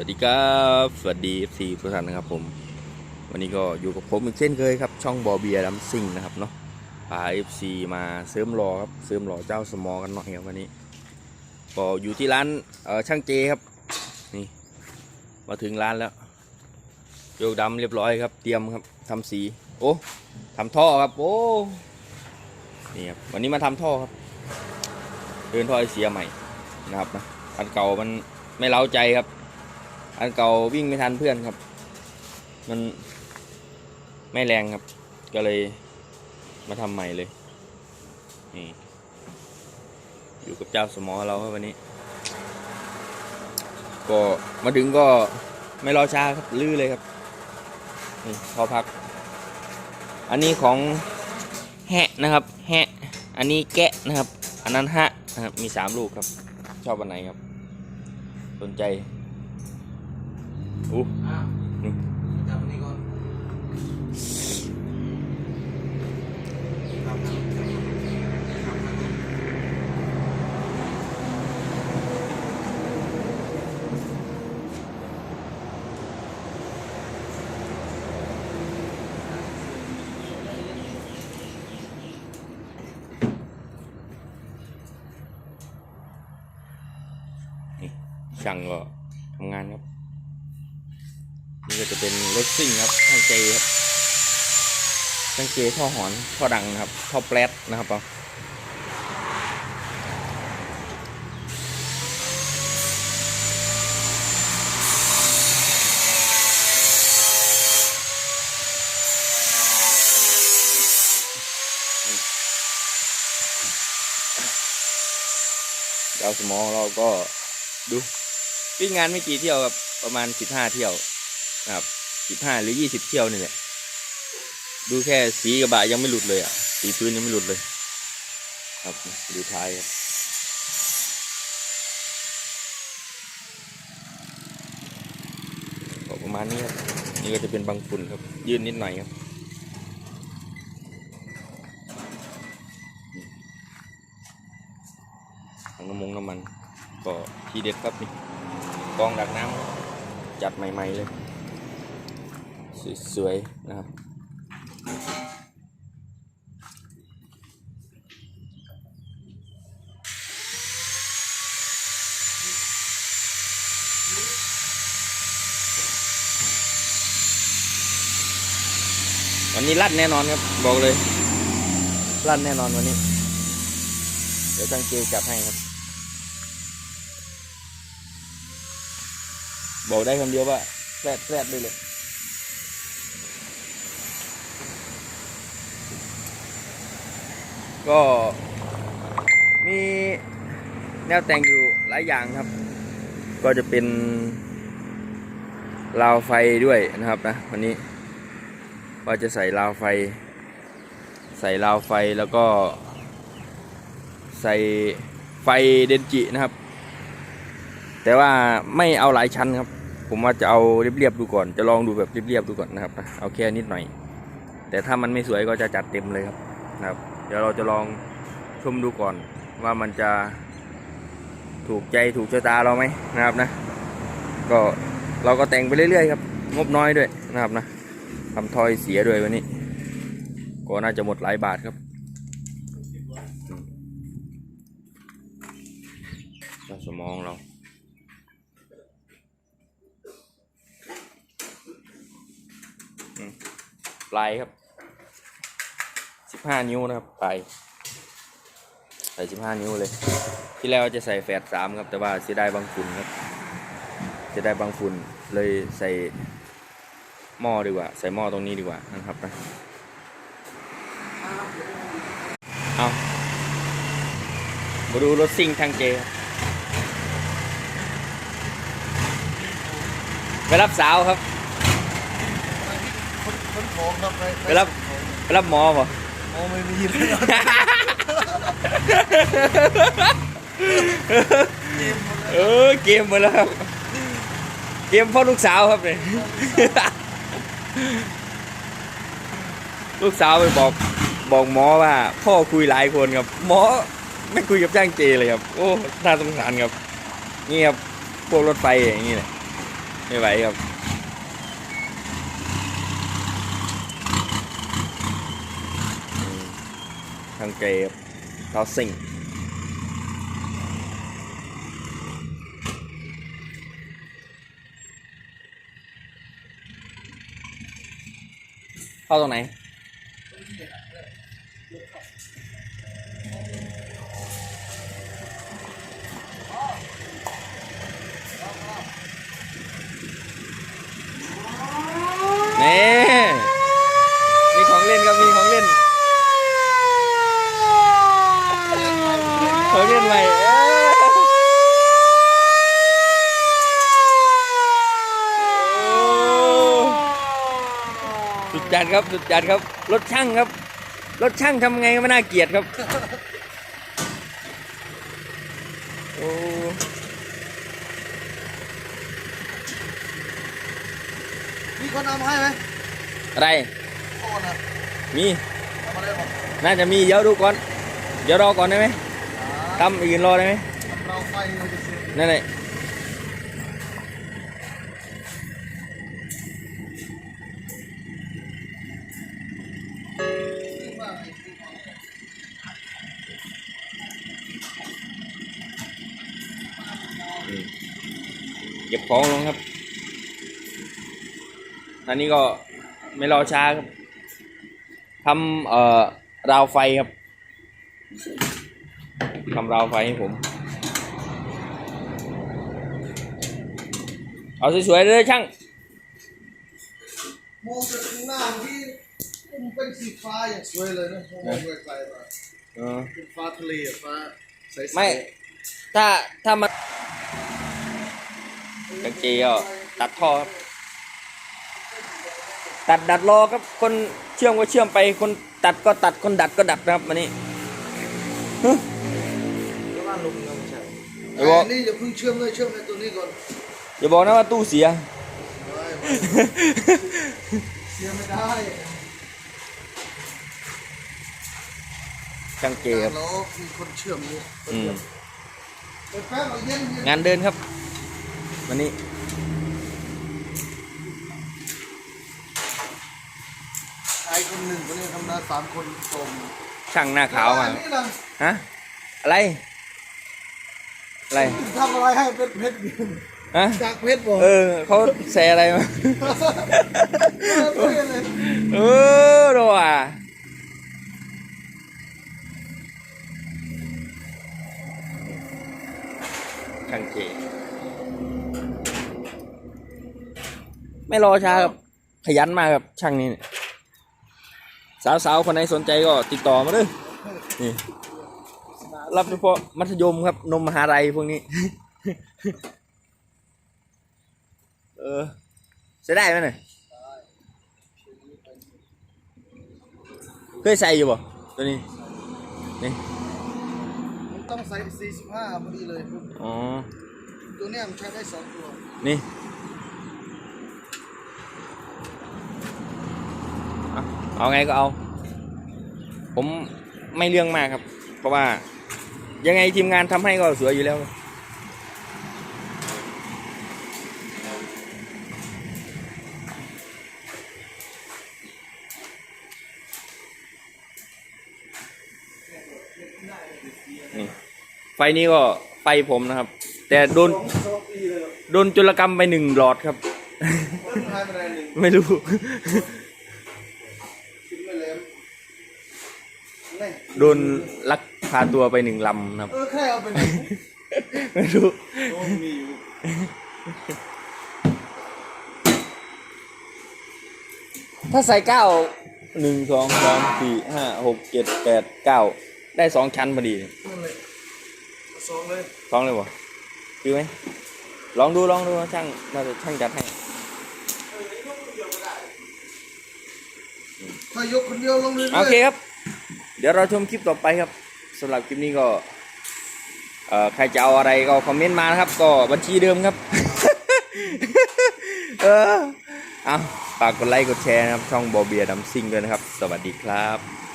วัสดีครับสวัสดี FC ทุกท่านนะครับผม วันนี้ก็อยู่กับผมอีกเช่นเคยครับ ช่องบอเบียดัมซิงนะครับเนาะพา FC มาเสริมรอครับเสริมรอเจ้าสมอกันหน่อยครับวันนี้ ก็อยู่ที่ร้านเออช่างเจครับนี่มาถึงร้านแล้วโยกดำเรียบร้อยครับ เตรียมครับทำสี โอ้ทำท่อครับโอ้นี่ครับวันนี้มาทำท่อครับ เดินท่อไอเสียใหม่นะครับนะอันเก่ามันไม่เล้าใจครับ อันเก่าวิ่งไม่ทันเพื่อนครับ มันไม่แรงครับ ก็เลยมาทำใหม่เลย นี่ อยู่กับเจ้าสมอเราครับวันนี้ ก็มาถึงก็ไม่รอช้าครับลื้อเลยครับ นี่พอพัก อันนี้ของแฮะนะครับแฮะอันนี้แกะนะครับ อันนั้นฮะนะครับ มีสามลูกครับ ชอบอันไหนครับ สนใจ อู้อ้าวนี่ นี่ก็จะเป็นรถซิ่งครับช่างเจครับช่างเจท่อหอนท่อดังนะครับท่อแปลดนะครับเอาดาวสมองเราก็ดูวิ่งงานไม่กี่เที่ยวครับ ประมาณสิบห้าเที่ยว ครับสิบห้าหรือยี่สิบเที่ยวนี่แหละ ดูแค่สีกระบะยังไม่หลุดเลยอะ สีพื้นยังไม่หลุดเลย ครับดูท้ายครับก็ประมาณนี้ครับ นี่ก็จะเป็นบางฝุ่นครับ ยื่นนิดหน่อยครับถังน้ำมงน้ำมัน ก็ทีเด็ดครับนี่กองดักน้ำจัดใหม่ ๆ เลย สวยๆนะครับวันนี้ลั่นแน่นอนครับ บอกเลย ลั่นแน่นอนวันนี้ เดี๋ยวจังเจจัดให้ครับ บอกได้คำเดียวว่าแฟดแฟดได้เลย ก็มีแนวแต่งอยู่หลายอย่างครับ ก็จะเป็นราวไฟด้วยนะครับนะวันนี้ว่าจะใส่ราวไฟ ใส่ราวไฟแล้วก็ ใส่ไฟเดนจินะครับ แต่ว่าไม่เอาหลายชั้นครับ ผมว่าจะเอาเรียบๆดูก่อน จะลองดูแบบเรียบๆดูก่อนนะครับเอาแค่นิดหน่อย แต่ถ้ามันไม่สวยก็จะจัดเต็มเลยครับนะครับ เดี๋ยวเราจะลองชมดูก่อนว่ามันจะถูกใจถูกชะตาเราไหมนะครับนะ ก็เราก็แต่งไปเรื่อยๆครับ งบน้อยด้วยนะครับนะทำทอยเสียด้วยวันนี้ ก็น่าจะหมดหลายบาทครับเราสมองเราปลายครับ บห้านิ้วนะครับปลายใส่สิบห้านิ้วเลย ที่แล้วจะใส่แฝดสามครับ แต่ว่าเสียดายบางฝุ่นครับเสียดายบางฝุ่นเลยใส่หม้อดีกว่า ใส่หม้อตรงนี้ดีกว่านะครับนะเอามาดูรถซิ่งทางเจครับไปรับสาวครับคนคนของครับไปไปรับไปรับหมอป่ะโอ้ไม่มีเลยเออเกมมาแล้วครับ เกมพ่อลูกสาวครับเนี่ยลูกสาวไปบอกบอกหมอว่า พ่อคุยหลายคนครับ หมอไม่คุยกับจ้างเจเลยครับ โอ้น่าสงสารครับนี่ครับพวกรถไฟอย่างนี้แหละไม่ไหวครับ ทางเกมเราสิ่งเข้าตรงไหนนี่มีของเล่นครับ มีของเล่น ของเล่นใหม่เอ้ยโอ้สุด จัดครับสุดจัดครับ รถช่างครับ รถช่างทำไงก็ไม่น่าเกลียดครับโอ้มีคนเอามาให้ไหมอะไรโอ้นะมี เอามาเลยบอกน่าจะมีเดี๋ยวดูก่อน เดี๋ยวรอก่อนได้ไหมทำอื่นรอได้ไหมเราไฟเราจะเสีย นั่นแหละ เก็บของลงครับอันนี้ก็ไม่รอช้าครับทำเอ่อราวไฟครับทำราวไฟให้ผม เอาสวยๆเลยช่างมองจากข้างหน้าที่มันเป็นสีฟ้าอย่างสวยเลยนะมองไกลๆมาเออเป็นฟ้าทะเลอะฟ้าใสๆไม่ ถ้าถ้ามันกางเกงก็ตัดท่อครับตัดดัดรอครับคนเชื่อมก็เชื่อมไป คนตัดก็ตัดคนดัดก็ดัดนะครับวันนี้แล้วบ้านลุงยังไม่ใช่อย่าบอกนนี้อย่าเพิ่งเชื่อมเลยเชื่อมในตัวนี้ก่อนอย่าบอกนะว่าตู้เสียไม่ไม่เชื่อมไม่ได้ช่างเกครับแล้วมีคนเชื่อมอยู่อืม งานเดินครับ วันนี้ชายคนหนึ่งคนนี้ทำงานสามคนส่งช่างหน้าขาวมาอันนี่ล่ะฮะ อะไร อะไร ทำอะไรให้เป็นเพชรบินฮะ จากเพชรบอกเออเขาแซอะไรมา เออเลย เออดูอะ ช่างเจ ไม่รอช้าครับ ขยันมากครับช่างนี้เนี่ยสาวๆ คนไหนสนใจก็ติดต่อมาเลยนี่ รับเฉพาะมัธยมครับ นมมหาลัยพวกนี้ เออใช้ได้ไหมเนี่ยเคยใส่อยู่บ่ตัวนี้นี่ มันต้องใส่45พอดีเลยอ๋อ ตัวเนี้ยมันใช้ได้สองตัว นี่เอาเอาไงก็เอา ผมไม่เรื่องมากครับ เพราะว่า ยังไงทีมงานทำให้ก็สวยอยู่แล้ว ไฟนี้ก็ไฟผมนะครับ แต่โดนสองปีเลยเหรอโดนจุลกรรมไปหนึ่งหลอดครับ มันหายไปไหนหนึ่งไม่รู้คิดไม่เล็มนี่โดนลักพาตัวไปหนึ่งลำนะครับ เออแค่เอาไปไหนไม่รู้ โอ้มีอยู่ถ้าใส่เก้าหนึ่งสองสามสี่ห้าหกเจ็ดแปดเก้าได้สองชั้นพอดีนั่นเลย สองเลยสองเลยวะคือไหมลองดูลองดูช่างน่าจะช่างจัดให้ถ้ายกคนเดียวลงเรื่อยๆโอเคครับ เดี๋ยวเราชมคลิปต่อไปครับสำหรับคลิปนี้ก็เอ่อใครจะเอาอะไรก็คอมเมนต์มานะครับ ก็บัญชีเดิมครับ เออเอาฝากกดไลค์กดแชร์นะครับ ช่องบอเบียดัมซิงด้วยนะครับ สวัสดีครับ